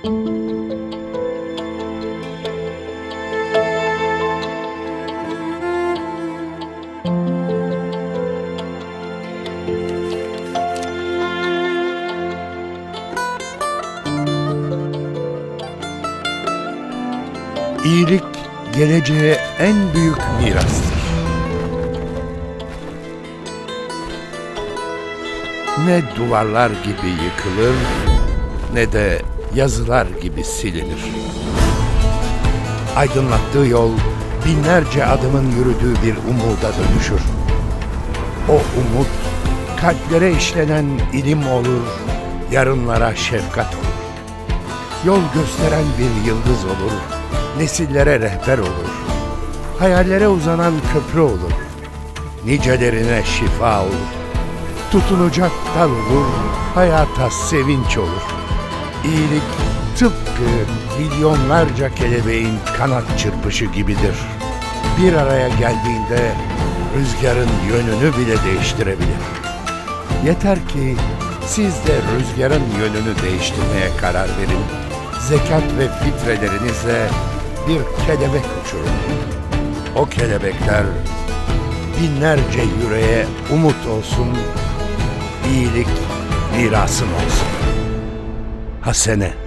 İyilik geleceğe en büyük mirastır. Ne duvarlar gibi yıkılır ne de yazılar gibi silinir. Aydınlattığı yol binlerce adımın yürüdüğü bir umuda dönüşür. O umut kalplere işlenen ilim olur, yarınlara şefkat olur. Yol gösteren bir yıldız olur, nesillere rehber olur. Hayallere uzanan köprü olur, nicelerine şifa olur. Tutunacak dal olur, hayata sevinç olur. İyilik tıpkı milyonlarca kelebeğin kanat çırpışı gibidir. Bir araya geldiğinde rüzgarın yönünü bile değiştirebilir. Yeter ki siz de rüzgarın yönünü değiştirmeye karar verin. Zekat ve fitrelerinizle bir kelebek uçurun. O kelebekler binlerce yüreğe umut olsun, iyilik mirasın olsun. Hasene